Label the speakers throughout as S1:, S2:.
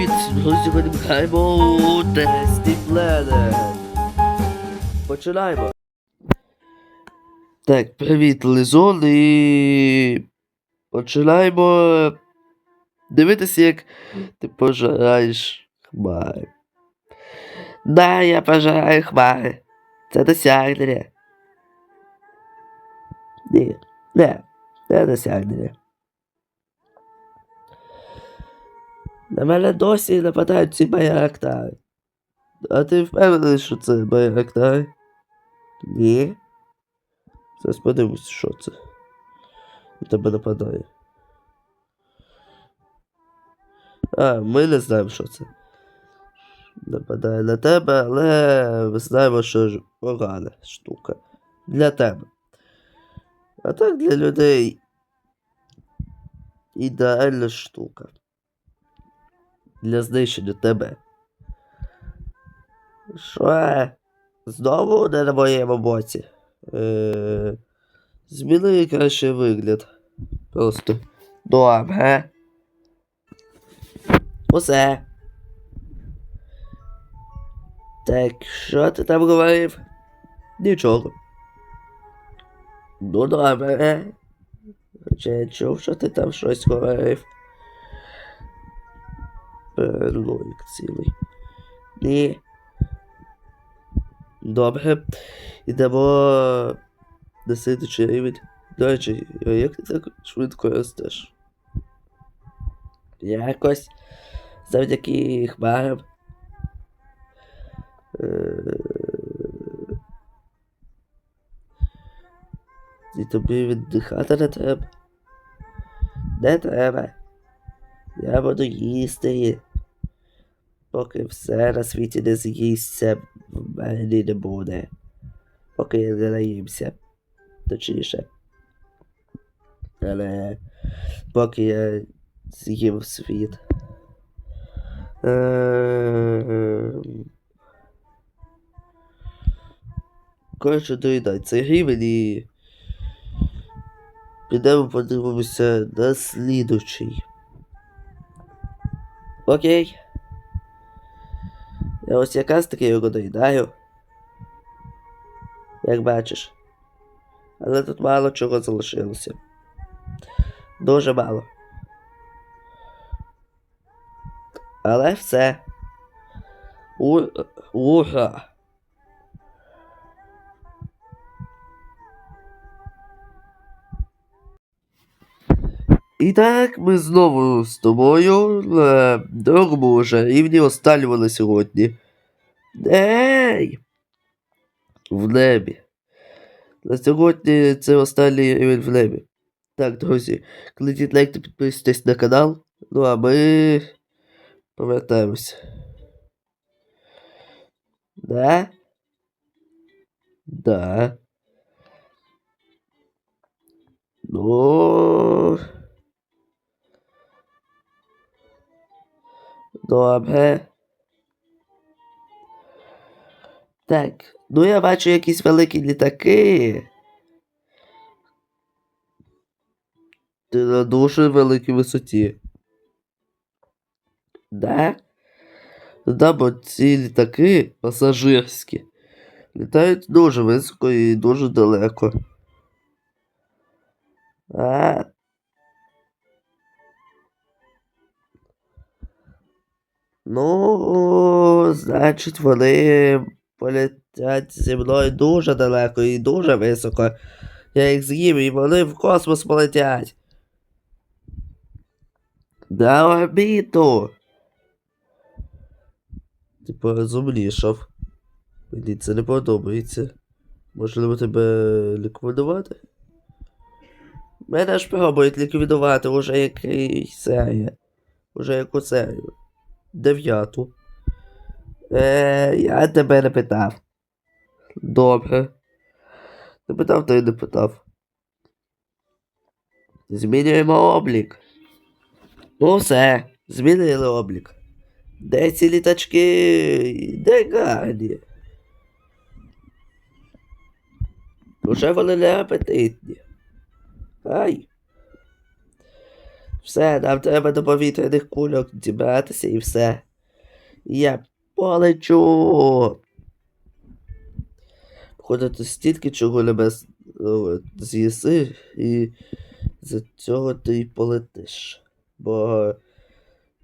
S1: Привіт, ми граємо Тесті Planet. Починаємо. Так, привіт, Лизон, і починаємо дивитися, як ти пожираєш хмари. Да, я пожираю хмари. Це досягнення. Ні, не, не досягнення. На мене досі нападають ці байрактари. А ти впевнений, що це байрактари? Ні. Зараз подивимось, що це. На тебе нападає. А, ми не знаємо, що це. Нападає на тебе, але ми знаємо, що ж погана штука. Для тебе. А так для людей. Ідеальна штука для знищення тебе. Що? Знову не на моєму боці. Е, зміни краще вигляд. Просто. Добре. Усе. Так, що ти там говорив? Нічого. Ну добре. Хоча я чув, що ти там щось говорив. Переломик цілий. Ні. Добре. Ідемо на слідчий рівень. До речі, як ти так швидко ростеш? Якось завдяки хмарам. Е, І тобі віддихати не треба. Не треба. Я буду їсти. Поки все на світі не з'їсться, в мене не буде. Поки не наїмся. Точніше. Але поки я з'їм світ. Ем. Коротше, доїдай цей рівень і підемо подивимося на слідучий. Окей. Я ось якраз таки його доїдаю. Як бачиш. Але тут мало чого залишилося. Дуже мало. Але все. Ура! І так, ми знову з тобою на другому вже рівні на сьогодні. Ей! В небі. На сьогодні це останній рівень в небі. Так, друзі, кладіть лайк та підписуйтесь на канал. Ну а ми повертаємося. Да? Да. Ну. Добре. Так, ну я бачу якісь великі літаки. Ти на дуже великій висоті. Да? Да, бо ці літаки пасажирські. Літають дуже високо і дуже далеко. А, Ну, значить, вони полетять зі мною дуже далеко і дуже високо. Я їх з'їм і вони в космос полетять. На орбіту. Ти порозумнішав. Мені це не подобається. Можливо, тебе ліквідувати? Мене ж пробують ліквідувати уже який серія. Уже яку серію. Дев'яту. Е, я тебе не питав. Добре. Не питав, то й не питав. Змінюємо облік. Ну все, змінили облік. Де ці літачки? Де гарні? Уже вони не апетитні. Ай. Все, нам треба до повітряних кульок дібратися і все. Я полечу. Походу, ти стільки чого любе з'їси, і за цього ти й полетиш. Бо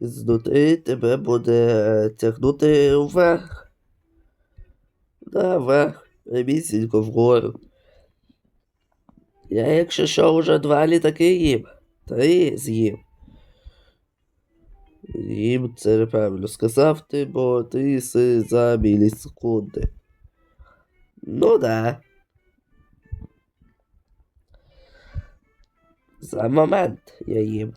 S1: знутри тебе буде тягнути вверх. Да, вверх, прямісінько вгору. Я, якщо що, вже два літаки їм. Три з'їм. Їм це неправильно сказав ти, бо ти їси за мілісекунди. Ну да. За момент я їм.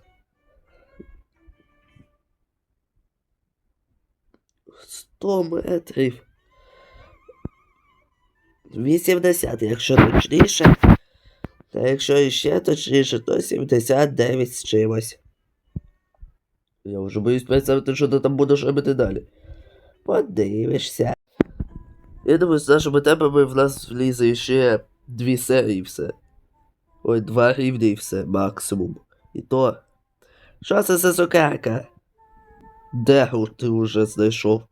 S1: Сто метрів. 80, якщо точніше. Та якщо іще точніше, то 79 з чимось. Я вже боюсь представити, що ти там будеш робити далі. Подивишся. Я думаю, з нашими темпами в нас влізе ще дві серії все. Ой, два рівні і все, максимум. І то. Що це за цукерка? Де гу ти вже знайшов?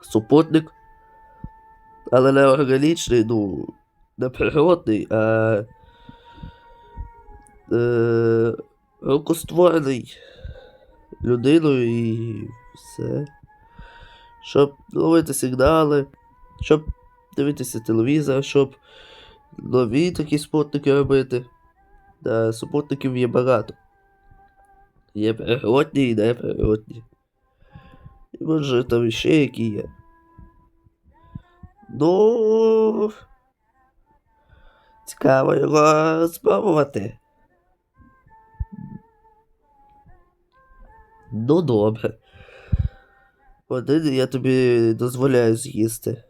S1: Супутник? Але не органічний, ну, не природний, а. Е, рукостворений людиною і все. Щоб ловити сигнали, щоб дивитися телевізор, щоб нові такі спутники робити. Да, супутників є багато. Є природні і неприродні. І може там ще які є. Ну. Цікаво його спробувати. Ну, добре. Один я тобі дозволяю з'їсти.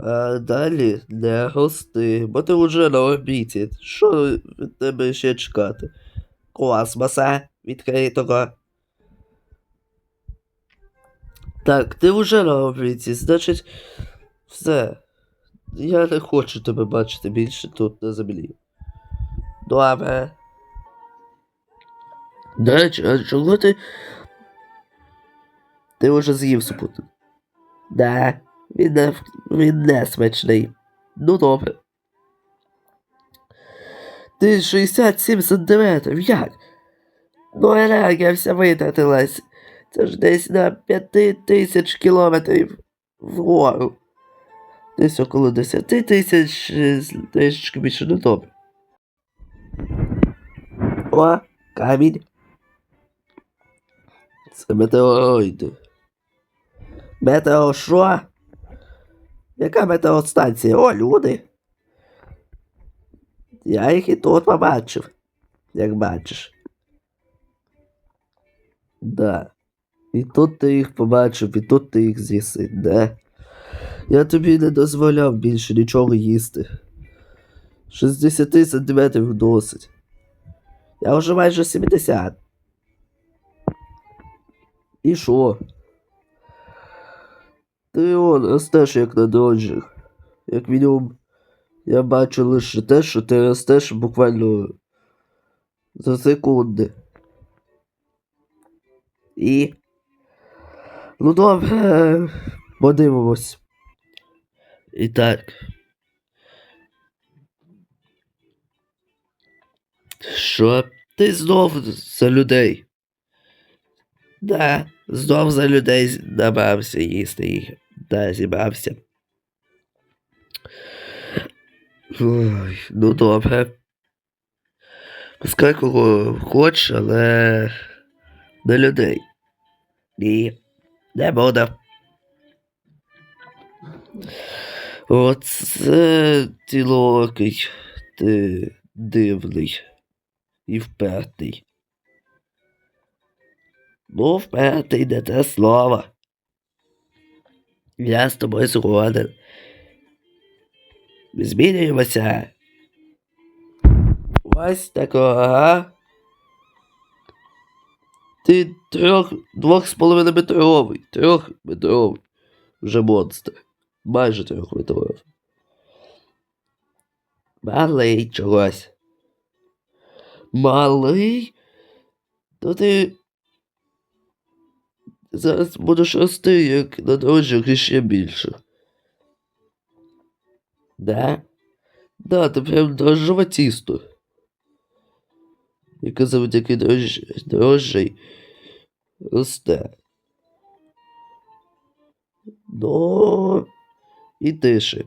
S1: А далі не рости, бо ти вже на орбіті. Що від тебе ще чекати? Космоса відкритого. Так, ти вже на орбіті, значить, все. Я не хочу тебе бачити більше тут на землі. Добре. До речі, а чого ти. Ти вже з'їв супутник? Да, він не, він не смачний. Ну добре. Ти 67 сантиметрів, як? Ну енергія вся витратилась. Це ж десь на 5 тисяч кілометрів вгору. Десь около 10 тисяч трішечки більше ну добре. О, камінь. Це метеороїди. Метео що? Яка метеостанція? О, люди. Я їх і тут побачив, як бачиш. Да. І тут ти їх побачив, і тут ти їх з'їси, да? Я тобі не дозволяв більше нічого їсти. 60 сантиметрів досить. Я вже майже 70. І що? Ти он ростеш як на дрожжах. Як мінімум, я бачу лише те, що ти ростеш буквально за секунди. І. Ну добре, подивимось. І так. Що ти знов за людей? Да, знов за людей набрався їсти їх. Да, зібрався. Ой, ну добре. Пускай кого хочеш, але не людей. Ні, не буде. Оце тілокий, ти дивний і впертий. Ну, впертий не те слово. Я з тобою згоден. Змінюємося. Ось такого. Ти трьох, двох з половиною метровий, трьохметровий. Вже монстр. Майже трьохметровий. Малий чогось. Малий? То ти зараз будеш рости, як на дрожжах і ще більше. Да? Да, ти прям дрожжове тісто. Яке завдяки дрожж... дрожжей росте. Ну, і тиші.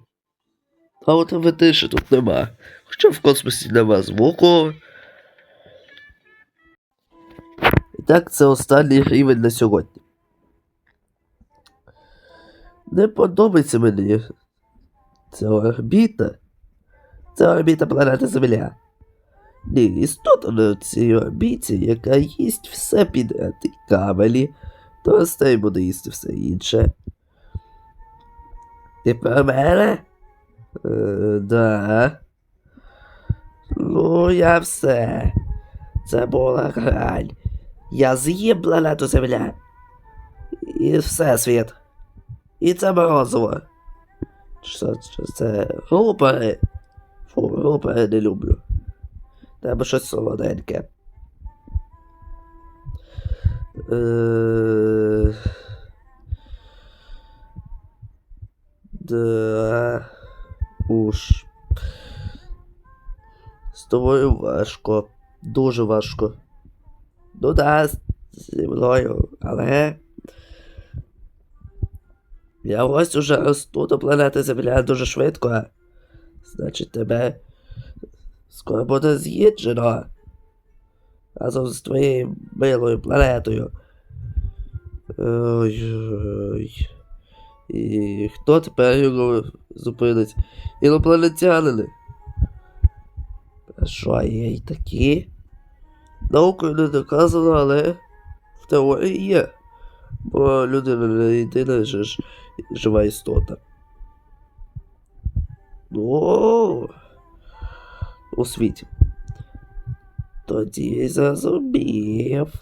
S1: А от тебе тиші тут нема. Хоча в космосі нема звуку. І так, це останній рівень на сьогодні. Не подобається мені ця орбіта. Це орбіта планети Земля. Ні, істота на цій орбіті, яка їсть все підряд і камелі, то буде їсти все інше. Ти про мене? Е, да. Ну, я все. Це була грань. Я з'їм планету Земля. І всесвіт. І це морозиво. Що, що це рупори? Фу, рупори не люблю. Треба щось солоденьке. Е... Да. Уж. З тобою важко. Дуже важко. Ну да, зі мною, але. Я ось уже росту до планети Земля дуже швидко. Значить, тебе скоро буде з'їджено. Разом з твоєю милою планетою. Ой-ой. І хто тепер його зупинить? Інопланетянини. Що, є й такі? Наукою не доказано, але в теорії є. Бо людина не єдина ж жива істота. Ну, у світі. Тоді зрозумів.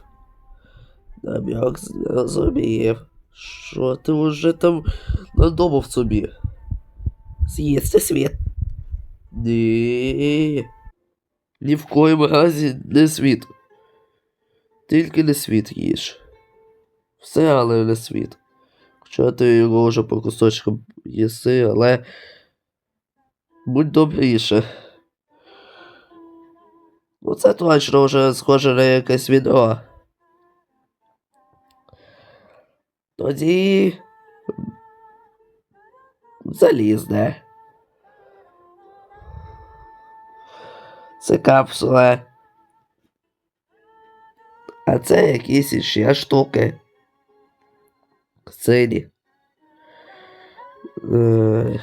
S1: Нам'як зрозумів. Що ти вже там надумав собі? З'їсти світ. Ні. Ні в коїм разі не світ. Тільки не світ їж. Все, але не світ. Хоча ти його вже по кусочкам їси, але будь добріше. Ну це точно вже схоже на якесь відео. Тоді. Залізне. Це капсула. А це якісь іще штуки. Сині. Е,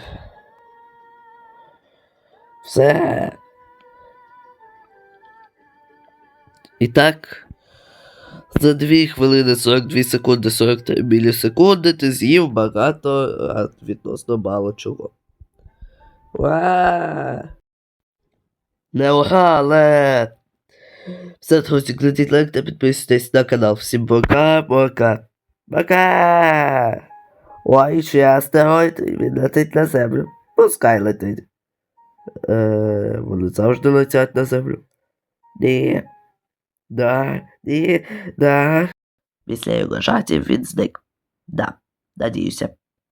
S1: Все. І так. За 2 хвилини 42 секунди 43 мілісекунди ти з'їв багато, а відносно мало чого. Уа! Не ура. Все, друзі, кладіть лайк та підписуйтесь на канал. Всім пока, пока. Ой, ще астероїд, і він летить на землю. Пускай летить. Е, вони завжди летять на землю. Ні. Да, ні, да. Після його жартів він зник. Да, надіюся.